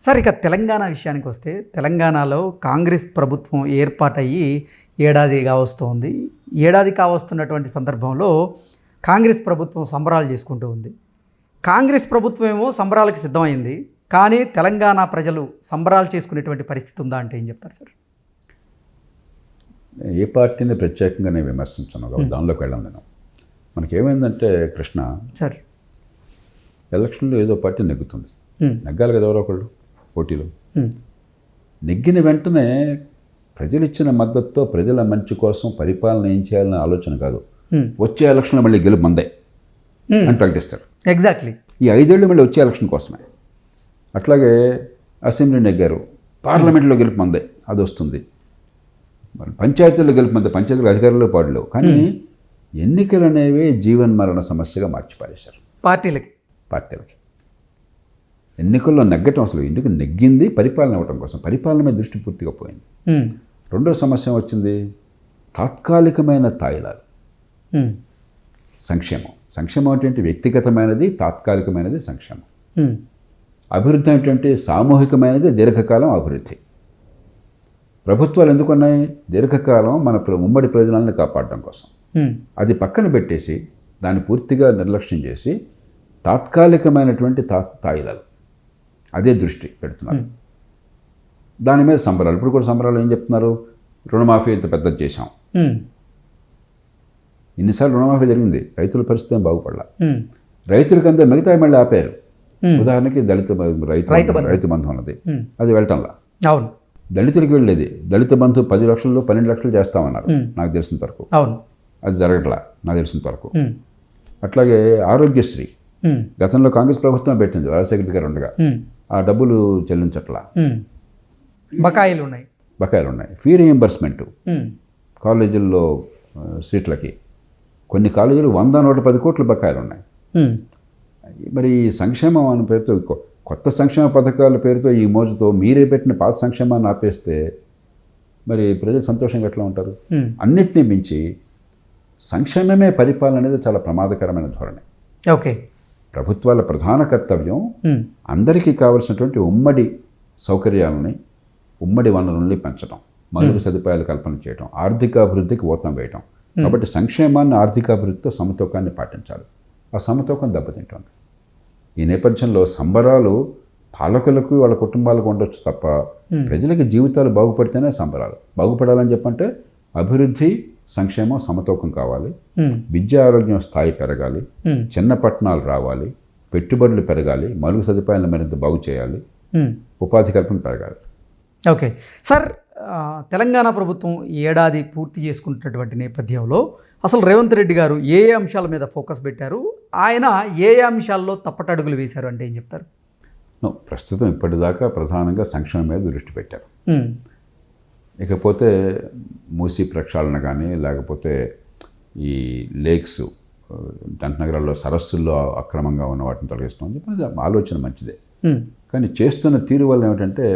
Sir ఇక తెలంగాణ విషయానికి వస్తే తెలంగాణలో కాంగ్రెస్ ప్రభుత్వం ఏర్పాటయ్యి ఏడాది కావస్తోంది. ఏడాది కావస్తున్నటువంటి సందర్భంలో కాంగ్రెస్ ప్రభుత్వం సంబరాలు చేసుకుంటూ ఉంది. కాంగ్రెస్ ప్రభుత్వం ఏమో సంబరాలకు సిద్ధమైంది. కానీ తెలంగాణ ప్రజలు సంబరాలు చేసుకునేటువంటి పరిస్థితి ఉందా అంటే ఏం చెప్తారు సార్? ఏ పార్టీని ప్రత్యేకంగా నేను విమర్శించను. కాబట్టి దానిలోకి వెళ్ళాను నేను. మనకేమైందంటే కృష్ణ సార్. ఎలక్షన్లో ఏదో పార్టీ నెగ్గుతుంది. నెగ్గాలి కదా ఎవరో ఒకళ్ళు. పోటీలో. నెగ్గిన వెంటనే ప్రజలు ఇచ్చిన మద్దతుతో ప్రజల మంచి కోసం పరిపాలన ఏం చేయాలనే ఆలోచన కాదు. వచ్చే ఎలక్షన్లో మళ్ళీ గెలుపు మందే అని ప్రకటిస్తారు. ఎగ్జాక్ట్లీ. ఈ ఐదేళ్ళు మళ్ళీ వచ్చే ఎలక్షన్ కోసమే. అట్లాగే అసెంబ్లీ నెగ్గారు. పార్లమెంట్లో గెలుపు మందే అది వస్తుంది. మరి పంచాయతీల్లో గెలుపు మందే పంచాయతీలు అధికారులు పాడలేవు కానీ ఎన్నికలు అనేవి జీవన్ మరణ సమస్యగా మార్చి పారేశారు పార్టీలకి. పార్టీలకి. ఎన్నికల్లో నెగ్గటం అసలు ఎందుకు నెగ్గింది పరిపాలన ఇవ్వటం కోసం? పరిపాలన మీద దృష్టి పూర్తిగా పోయింది. రెండో సమస్య వచ్చింది తాత్కాలికమైన తాయిలాలు. సంక్షేమం. సంక్షేమం అంటే వ్యక్తిగతమైనది తాత్కాలికమైనది సంక్షేమం. అభివృద్ధి ఏంటంటే సామూహికమైనది దీర్ఘకాలం అభివృద్ధి. ప్రభుత్వాలు ఎందుకున్నాయి దీర్ఘకాలం మన ఉమ్మడి ప్రయోజనాలను కాపాడడం కోసం. అది పక్కన పెట్టేసి దాన్ని పూర్తిగా నిర్లక్ష్యం చేసి తాత్కాలికమైనటువంటి తా తాయిలాలు. అదే దృష్టి పెడుతున్నారు. దాని మీద సంబరాలు. ఇప్పుడు కూడా సంబరాలు ఏం చెప్తున్నారు? రుణమాఫీ ఇంత పెద్దది చేశాం. ఇన్నిసార్లు రుణమాఫీ జరిగింది. రైతుల పరిస్థితి ఏం బాగుపడాల. రైతులకంతా మిగతా మళ్ళీ ఆపారు. ఉదాహరణకి దళిత రైతు రైతు బంధు- ఉన్నది. అది వెళ్ళటంలా. అవును. దళితులకి వెళ్ళేది. దళిత బంధు పది లక్షలు పన్నెండు లక్షలు చేస్తామన్నారు. నాకు తెలిసినంత వరకు. అవును. అది జరగట్లా. నాకు తెలిసినంత వరకు. అట్లాగే ఆరోగ్యశ్రీ. గతంలో కాంగ్రెస్ ప్రభుత్వం పెట్టింది. రాజశేఖర్ గారు ఉండగా. ఆ డబ్బులు చెల్లించట్లా. బకాయిలు ఉన్నాయి బకాయిలు ఉన్నాయి ఫీ రీఎంబర్స్మెంట్ ఉమ్, కాలేజీల్లో సీట్లకి. కొన్ని కాలేజీలు వంద నూట పది కోట్ల బకాయిలు ఉన్నాయి మరి ఈ సంక్షేమం అనే పేరుతో కొత్త సంక్షేమ పథకాల పేరుతో ఈ మోజుతో మీరే పెట్టిన పాత సంక్షేమాన్ని ఆపేస్తే మరి ప్రజలు సంతోషంగా ఎట్లా ఉంటారు. అన్నిటినీ మించి సంక్షేమమే పరిపాలన అనేది చాలా ప్రమాదకరమైన ధోరణి. ఓకే. ప్రభుత్వాల ప్రధాన కర్తవ్యం అందరికీ కావలసినటువంటి ఉమ్మడి సౌకర్యాలని ఉమ్మడి వనరుల్ని పెంచడం మౌలిక సదుపాయాలు కల్పన చేయడం ఆర్థిక అభివృద్ధికి ఊతం వేయటం. కాబట్టి సంక్షేమాన్ని ఆర్థికాభివృద్ధితో సమతూకాన్ని పాటించాలి. ఆ సమతూకం దెబ్బతింటుంది. ఈ నేపథ్యంలో సంబరాలు పాలకులకు వాళ్ళ కుటుంబాలకు ఉండొచ్చు తప్ప ప్రజలకి జీవితాలు బాగుపడితేనే సంబరాలు. బాగుపడాలని చెప్పంటే అభివృద్ధి సంక్షేమం సమతూకం కావాలి. విద్యా ఆరోగ్యం స్థాయి పెరగాలి. చిన్న పట్టణాలు రావాలి. పెట్టుబడులు పెరగాలి. మరుగు సదుపాయాలను మరింత బాగు చేయాలి. ఉపాధి కల్పన పెరగాలి. ఓకే. సార్ తెలంగాణ ప్రభుత్వం ఈ ఏడాది పూర్తి చేసుకుంటున్నటువంటి నేపథ్యంలో అసలు రేవంత్ రెడ్డి గారు ఏ ఏ అంశాల మీద ఫోకస్ పెట్టారు? ఆయన ఏ ఏ అంశాల్లో తప్పటడుగులు వేశారు అంటే ఏం చెప్తారు? ప్రస్తుతం ఇప్పటిదాకా ప్రధానంగా సంక్షేమం మీద దృష్టి పెట్టారు. ఇకపోతే మూసీ ప్రక్షాళన కానీ లేకపోతే ఈ లేక్స్ ఆ, జంట నగరాల్లో సరస్సుల్లో అక్రమంగా ఉన్న వాటిని తొలగిస్తాం అని చెప్పి ఆలోచన మంచిదే. కానీ చేస్తున్న తీరు వల్ల ఏమిటంటే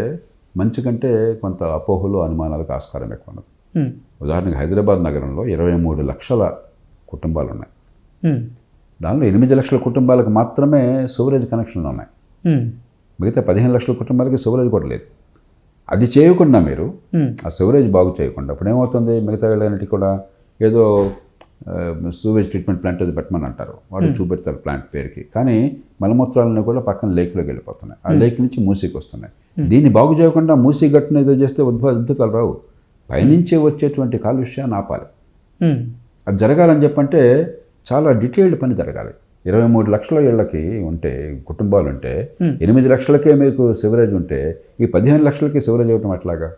మంచి కంటే కొంత అపోహలు అనుమానాలకు ఆస్కారం ఎక్కువ ఉన్నది. ఉదాహరణకు హైదరాబాద్ నగరంలో ఇరవై మూడు లక్షల కుటుంబాలు ఉన్నాయి. దానిలో ఎనిమిది లక్షల కుటుంబాలకు మాత్రమే సివరేజ్ కనెక్షన్లు ఉన్నాయి. మిగతా పదిహేను లక్షల కుటుంబాలకి సివరేజ్ కూడా లేదు. అది చేయకుండా మీరు ఆ సివరేజ్ బాగు చేయకుండా ఇప్పుడు ఏమవుతుంది? మిగతా వీళ్ళన్నిటి కూడా ఏదో సూవేజ్ ట్రీట్మెంట్ ప్లాంట్ అది పెట్టమని అంటారు వాడు చూపెడతారు ప్లాంట్ పేరుకి. కానీ మలమూత్రాలన్నీ కూడా పక్కన లేక్లోకి వెళ్ళిపోతున్నాయి. ఆ లేక్ నుంచి మూసీకి వస్తున్నాయి. దీన్ని బాగు చేయకుండా మూసీ గట్టున ఏదో చేస్తే ఉద్భవ అద్భుతాలు రావు. పైనుంచే వచ్చేటువంటి కాలుష్యాన్ని ఆపాలి. అది జరగాలని చెప్పంటే చాలా డీటెయిల్డ్ పని జరగాలి. ఇరవై మూడు లక్షల ఇళ్ళకి ఉంటే కుటుంబాలు ఉంటే ఎనిమిది లక్షలకే మీకు సివరేజ్ ఉంటే ఈ పదిహేను లక్షలకి సివరేజ్ ఇవ్వటం ఎట్లాగా?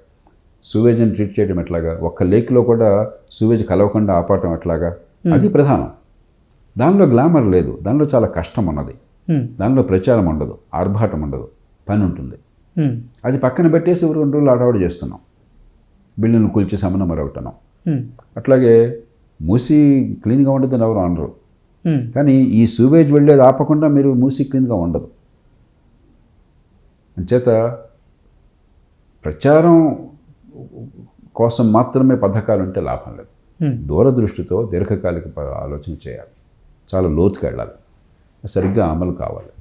సూవేజ్ని ట్రీట్ చేయడం ఎట్లాగా? ఒక్క లేక్లో కూడా సూవేజ్ కలవకుండా ఆపటం ఎట్లాగా? అది ప్రధానం. దానిలో గ్లామర్ లేదు. దానిలో చాలా కష్టం ఉన్నది. దానిలో ప్రచారం ఉండదు. ఆర్భాటం ఉండదు. పని ఉంటుంది. అది పక్కన పెట్టేసి రెండు రోజులు ఆడవాడు చేస్తున్నాం. బిల్లును కూల్చి సమనం మరొకటనం. అట్లాగే మూసి క్లీన్గా ఉండదని ఎవరు అనరు. కానీ ఈ సూవేజ్ వెళ్ళేది ఆపకుండా మీరు మూసి క్లీన్గా ఉండదు. అంచేత ప్రచారం కోసం మాత్రమే పథకాలు ఉంటే లాభం లేదు. ఉమ్, దూరదృష్టితో దీర్ఘకాలిక ఆలోచన చేయాలి. చాలా లోతుకి వెళ్ళాలి. సరిగ్గా అమలు కావాలి.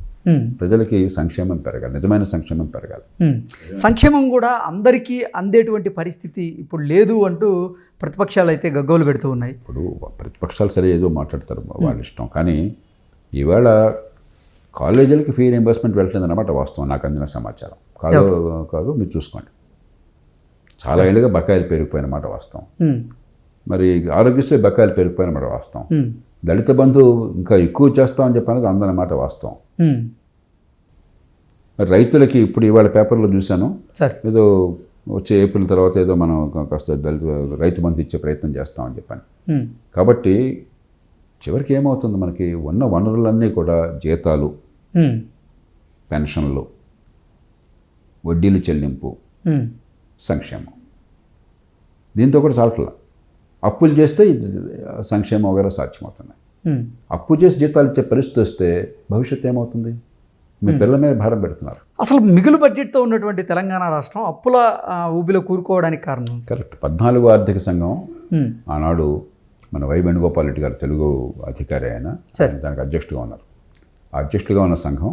ప్రజలకి సంక్షేమం పెరగాలి నిజమైన సంక్షేమం పెరగాలి. ఉమ్. సంక్షేమం కూడా అందరికీ అందేటువంటి పరిస్థితి ఇప్పుడు లేదు అంటూ ప్రతిపక్షాలు అయితే గగ్గోలు పెడుతూ ఉన్నాయి. ఇప్పుడు ప్రతిపక్షాలు సరే ఏదో మాట్లాడతారు వాళ్ళ ఇష్టం. కానీ ఈవేళ కాలేజీలకి ఫీ రీంబర్స్మెంట్ వెళ్ళట్లేదు అనమాట వాస్తవం నాకు అందిన సమాచారం. కాదు కాదు మీరు చూసుకోండి. చాలా ఏళ్ళుగా బకాయిలు పెరిగిపోయిన మాట వాస్తవం మరి ఆరోగ్యశ్రీ బకాయిలు పెరిగిపోయిన మాట వాస్తవం దళిత బంధు ఇంకా ఎక్కువ చేస్తామని చెప్పి అందనమాట వాస్తవం. రైతులకి ఇప్పుడు ఇవాళ పేపర్లో చూశాను. సార్. ఏదో వచ్చే ఏప్రిల్ తర్వాత ఏదో మనం కాస్త దళిత రైతు బంధు ఇచ్చే ప్రయత్నం చేస్తామని చెప్పాను. కాబట్టి చివరికి ఏమవుతుంది మనకి? ఉన్న వనరులన్నీ కూడా జీతాలు పెన్షన్లు వడ్డీలు చెల్లింపు సంక్షేమం. దీంతో కూడా చాలట్లా. అప్పులు చేస్తే ఇది సంక్షేమం వగేరా సాధ్యమవుతున్నాయి. అప్పు చేసి జీతాలు ఇచ్చే పరిస్థితి వస్తే భవిష్యత్తు ఏమవుతుంది? మీ పిల్లల మీద భారం పెడుతున్నారు. అసలు మిగులు బడ్జెట్తో ఉన్నటువంటి తెలంగాణ రాష్ట్రం అప్పుల ఊబిలో కూరుకోవడానికి కారణం కరెక్ట్. పద్నాలుగు ఆర్థిక సంఘం ఆనాడు మన వై వేణుగోపాల్ రెడ్డి గారు తెలుగు అధికారి ఆయన దానికి అధ్యక్షుడిగా ఉన్నారు. అధ్యక్షుడిగా ఉన్న సంఘం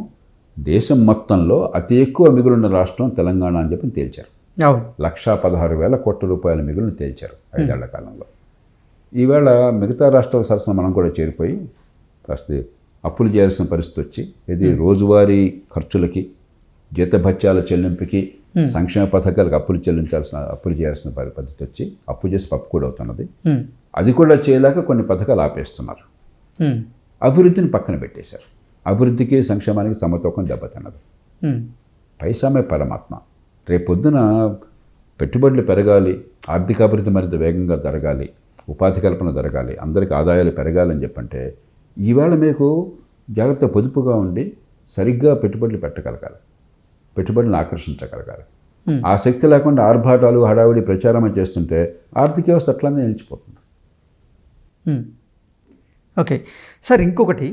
దేశం మొత్తంలో అతి ఎక్కువ మిగులున్న రాష్ట్రం తెలంగాణ అని చెప్పి తేల్చారు. లక్షా పదహారు వేల కోట్ల రూపాయల మిగులును తేల్చారు ఐదేళ్ళ కాలంలో. ఈవేళ మిగతా రాష్ట్రాల సరసన మనం కూడా చేరిపోయి కాస్త అప్పులు చేయాల్సిన పరిస్థితి వచ్చి ఇది రోజువారీ ఖర్చులకి జీతభత్యాల చెల్లింపుకి సంక్షేమ పథకాలకు అప్పులు చెల్లించాల్సిన అప్పులు చేయాల్సిన పరి- పద్ధతి వచ్చి అప్పు చేసి పప్పు కూడా అవుతున్నది. అది కూడా చేయలేక కొన్ని పథకాలు ఆపేస్తున్నారు. అభివృద్ధిని పక్కన పెట్టేశారు. అభివృద్ధికి సంక్షేమానికి సమతూకం దెబ్బతిన్నది. పైసామే పరమాత్మ. రేపొద్దున పెట్టుబడులు పెరగాలి ఆర్థికాభివృద్ధి మరింత వేగంగా జరగాలి ఉపాధి కల్పన జరగాలి అందరికీ ఆదాయాలు పెరగాలని చెప్పంటే ఈవేళ మీకు జాగ్రత్త పొదుపుగా ఉండి సరిగ్గా పెట్టుబడులు పెట్టగలగాలి పెట్టుబడులను ఆకర్షించగలగాలి. ఆ శక్తి లేకుండా ఆర్భాటాలు హడావిడి ప్రచారం చేస్తుంటే ఆర్థిక వ్యవస్థ అట్లానే నిలిచిపోతుంది. ఓకే సార్ ఇంకొకటి